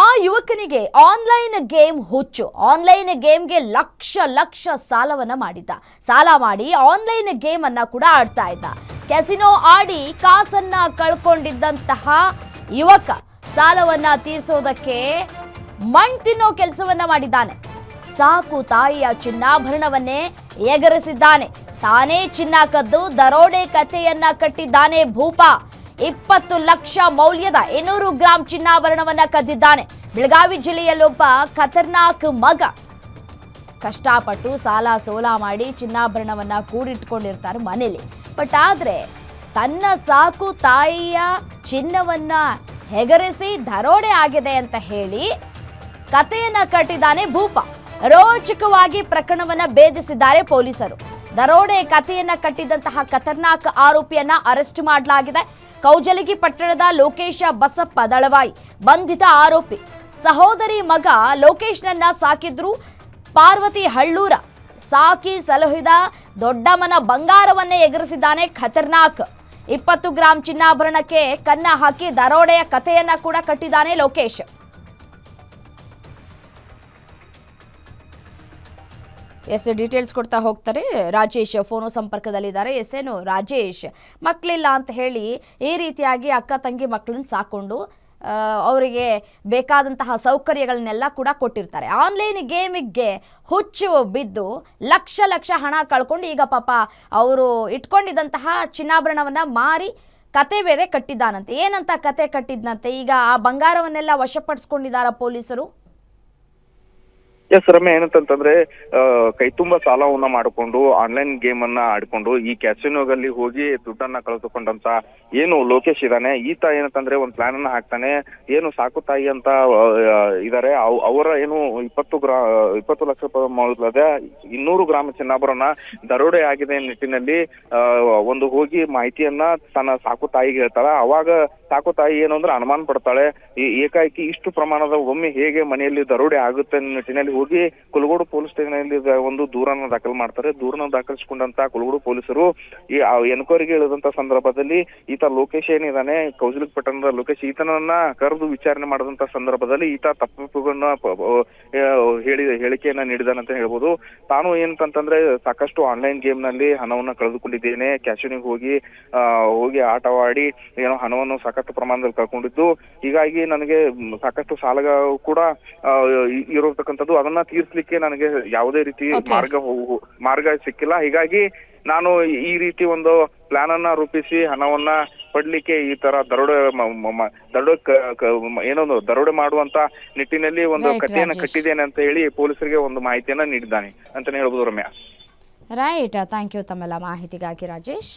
ಆ ಯುವಕನಿಗೆ online game ಹುಚ್ಚು. ಆನ್ಲೈನ್ ಗೇಮ್ಗೆ ಲಕ್ಷ ಲಕ್ಷ ಸಾಲವನ್ನ ಮಾಡಿದ್ದ. ಸಾಲ ಮಾಡಿ ಆನ್ಲೈನ್ ಗೇಮ್ ಅನ್ನ ಕೂಡ ಆಡ್ತಾ ಇದ್ದ. ಕೆಸಿನೋ ಆಡಿ ಕಾಸನ್ನ ಕಳ್ಕೊಂಡಿದ್ದಂತಹ ಯುವಕ ಸಾಲವನ್ನ ತೀರಿಸೋದಕ್ಕೆ ಮಣ್ ತಿನ್ನೋ ಕೆಲಸವನ್ನ ಮಾಡಿದ್ದಾನೆ. ಸಾಕು ತಾಯಿಯ ಚಿನ್ನಾಭರಣವನ್ನೇ ಎಗರಿಸಿದ್ದಾನೆ. ತಾನೇ ಚಿನ್ನ ಕದ್ದು ದರೋಡೆ ಕಥೆಯನ್ನ ಕಟ್ಟಿದ್ದಾನೆ ಭೂಪ. ಇಪ್ಪತ್ತು ಲಕ್ಷ ಮೌಲ್ಯದ ಇನ್ನೂರು ಗ್ರಾಂ ಚಿನ್ನಾಭರಣವನ್ನ ಕದ್ದಿದ್ದಾನೆ. ಬೆಳಗಾವಿ ಜಿಲ್ಲೆಯಲ್ಲೊಬ್ಬ ಖತರ್ನಾಕ್ ಮಗ. ಕಷ್ಟಪಟ್ಟು ಸಾಲ ಸೋಲ ಮಾಡಿ ಚಿನ್ನಾಭರಣವನ್ನ ಕೂಡಿಟ್ಕೊಂಡಿರ್ತಾರೆ ಮನೇಲಿ. ಬಟ್ ಆದ್ರೆ ತನ್ನ ಸಾಕು ತಾಯಿಯ ಚಿನ್ನವನ್ನ ಹೆಗರಿಸಿ ದರೋಡೆ ಆಗಿದೆ ಅಂತ ಹೇಳಿ ಕಥೆಯನ್ನ ಕಟ್ಟಿದ್ದಾನೆ ಭೂಪ. ರೋಚಕವಾಗಿ ಪ್ರಕರಣವನ್ನ ಭೇದಿಸಿದ್ದಾರೆ ಪೊಲೀಸರು. ದರೋಡೆ ಕಥೆಯನ್ನ ಕಟ್ಟಿದಂತಹ ಖತರ್ನಾಕ್ ಆರೋಪಿಯನ್ನ ಅರೆಸ್ಟ್ ಮಾಡಲಾಗಿದೆ. ಕೌಜಲಗಿ ಪಟ್ಟಣದ ಲೋಕೇಶ ಬಸಪ್ಪ ದಳವಾಯಿ. ಬಂಧಿತ ಆರೋಪಿ. ಸಹೋದರಿ ಮಗ ಲೋಕೇಶ್ನನ್ನ ಸಾಕಿದ್ರು ಪಾರ್ವತಿ ಹಳ್ಳೂರ. ಸಾಕಿ ಸಲಹಿದ ದೊಡ್ಡಮ್ಮನ ಬಂಗಾರವನ್ನೇ ಎಗರಿಸಿದ್ದಾನೆ ಖತರ್ನಾಕ್. ಇಪ್ಪತ್ತು ಗ್ರಾಂ ಚಿನ್ನಾಭರಣಕ್ಕೆ ಕನ್ನ ಹಾಕಿ ದರೋಡೆಯ ಕಥೆಯನ್ನ ಕೂಡ ಕಟ್ಟಿದ್ದಾನೆ ಲೋಕೇಶ್. ಎಸ್ ಡೀಟೇಲ್ಸ್ ಕೊಡ್ತಾ ಹೋಗ್ತಾರೆ. ರಾಜೇಶ್ ಫೋನು ಸಂಪರ್ಕದಲ್ಲಿದ್ದಾರೆ. ಎಸ್ ಏನು, ರಾಜೇಶ್ ಮಕ್ಕಳಿಲ್ಲ ಅಂತ ಹೇಳಿ ಈ ರೀತಿಯಾಗಿ ಅಕ್ಕ ತಂಗಿ ಮಕ್ಕಳನ್ನ ಸಾಕೊಂಡು ಅವರಿಗೆ ಬೇಕಾದಂತಹ ಸೌಕರ್ಯಗಳನ್ನೆಲ್ಲ ಕೂಡ ಕೊಟ್ಟಿರ್ತಾರೆ. ಆನ್ಲೈನ್ ಗೇಮಿಗೆ ಹುಚ್ಚು ಬಿದ್ದು ಲಕ್ಷ ಲಕ್ಷ ಹಣ ಕಳ್ಕೊಂಡು ಈಗ ಪಾಪ ಅವರು ಇಟ್ಕೊಂಡಿದ್ದಂತಹ ಚಿನ್ನಾಭರಣವನ್ನು ಮಾರಿ ಕತೆ ಬೇರೆ ಕಟ್ಟಿದ್ದಾನಂತೆ. ಏನಂತ ಕತೆ ಕಟ್ಟಿದ್ನಂತೆ? ಈಗ ಆ ಬಂಗಾರವನ್ನೆಲ್ಲ ವಶಪಡಿಸ್ಕೊಂಡಿದ್ದಾರ ಪೊಲೀಸರು? ಎಸ್ ರಮ್ಯ ಏನಂತಂತಂದ್ರೆ ಕೈ ತುಂಬಾ ಸಾಲವನ್ನ ಮಾಡಿಕೊಂಡು ಆನ್ಲೈನ್ ಗೇಮ್ ಅನ್ನ ಆಡ್ಕೊಂಡು, ಈ ಕ್ಯಾಸಿನೋಗಲ್ಲಿ ಹೋಗಿ ದುಡ್ಡನ್ನ ಕಳೆದುಕೊಂಡಂತ ಏನು ಲೋಕೇಶ್ ಇದಾನೆ, ಈತ ಏನಂತಂದ್ರೆ ಒಂದ್ ಪ್ಲಾನ್ ಅನ್ನ ಹಾಕ್ತಾನೆ, ಏನು ಸಾಕು ತಾಯಿ ಅಂತ ಇದಾರೆ, ಅವ್- ಅವರ ಏನು ಇಪ್ಪತ್ತು ಗ್ರಾ, ಇಪ್ಪತ್ತು ಲಕ್ಷ ರೂಪಾಯಿ ಮೌಲ್ಯದ ಇನ್ನೂರು ಗ್ರಾಮ ಚಿನ್ನಾಭರಣ ದರೋಡೆ ಆಗಿದೆ ನಿಟ್ಟಿನಲ್ಲಿ ಒಂದು ಹೋಗಿ ಮಾಹಿತಿಯನ್ನ ತನ್ನ ಸಾಕು ತಾಯಿಗೆ ಹೇಳ್ತಾಳ, ಅವಾಗ ಸಾಕು ತಾಯಿ ಏನು ಅಂದ್ರೆ ಅನುಮಾನ ಪಡ್ತಾಳೆ ಏಕಾಏಕಿ ಇಷ್ಟು ಪ್ರಮಾಣದ ಒಮ್ಮೆ ಹೇಗೆ ಮನೆಯಲ್ಲಿ ದರೋಡೆ ಆಗುತ್ತೆ ನಿಟ್ಟಿನಲ್ಲಿ ಹೋಗಿ ಕುಲಗೋಡು ಪೊಲೀಸ್ ಠಾಣೆಯಲ್ಲಿ ಒಂದು ದೂರನ್ನ ದಾಖಲು ಮಾಡ್ತಾರೆ. ದೂರನ ದಾಖಲಿಸಿಕೊಂಡಂತ ಕುಲಗೋಡು ಪೊಲೀಸರು ಈ ಎನ್ಕ್ವೈರಿಗೆ ಇಳಿದಂತ ಸಂದರ್ಭದಲ್ಲಿ ಈತ ಲೋಕೇಶ್ ಏನಿದಾನೆ, ಕೌಜಲಿಕ್ ಪಟ್ಟಣದ ಲೋಕೇಶ್ ಈತನನ್ನ ಕರೆದು ವಿಚಾರಣೆ ಮಾಡಿದಂತ ಸಂದರ್ಭದಲ್ಲಿ ಈತ ತಪ್ಪುಗಳನ್ನ ಹೇಳಿ, ಹೇಳಿಕೆಯನ್ನ ನೀಡಿದಾನೆ ಅಂತ ಹೇಳ್ಬೋದು. ತಾನು ಏನಂತಂದ್ರೆ ಸಾಕಷ್ಟು ಆನ್ಲೈನ್ ಗೇಮ್ನಲ್ಲಿ ಹಣವನ್ನ ಕಳೆದುಕೊಂಡಿದ್ದೇನೆ. ಕ್ಯಾಶಿನಿಗೆ ಹೋಗಿ ಹೋಗಿ ಆಟವಾಡಿ ಏನೋ ಹಣವನ್ನು ಸಾಕಷ್ಟು ಪ್ರಮಾಣದಲ್ಲಿ ಕಳ್ಕೊಂಡಿದ್ದು. ಹೀಗಾಗಿ ನನಗೆ ಸಾಕಷ್ಟು ಸಾಲ ಕೂಡ ಇರತಕ್ಕಂಥದ್ದು. ಅದನ್ನ ತೀರ್ಸ್ಲಿಕ್ಕೆ ನನಗೆ ಯಾವುದೇ ರೀತಿ ಮಾರ್ಗ ಮಾರ್ಗ ಸಿಕ್ಕಿಲ್ಲ. ಹೀಗಾಗಿ ನಾನು ಈ ರೀತಿ ಒಂದು ಪ್ಲಾನ್ ಅನ್ನ ರೂಪಿಸಿ ಹಣವನ್ನ ಪಡ್ಲಿಕ್ಕೆ ಈ ತರ ದರೋಡೆ ದರೋಡೆ ಏನೊಂದು ದರೋಡೆ ಮಾಡುವಂತ ನಿಟ್ಟಿನಲ್ಲಿ ಒಂದು ಕಥೆಯನ್ನ ಕಟ್ಟಿದ್ದೇನೆ ಅಂತ ಹೇಳಿ ಪೊಲೀಸರಿಗೆ ಒಂದು ಮಾಹಿತಿಯನ್ನ ನೀಡಿದ್ದಾನೆ ಅಂತಾನೆ ಹೇಳ್ಬೋದು ರಮ್ಯಾ. ರೈಟ್ ಥ್ಯಾಂಕ್ ಯು ತಮ್ಮೆಲ್ಲ ಮಾಹಿತಿಗಾಗಿ ರಾಜೇಶ್.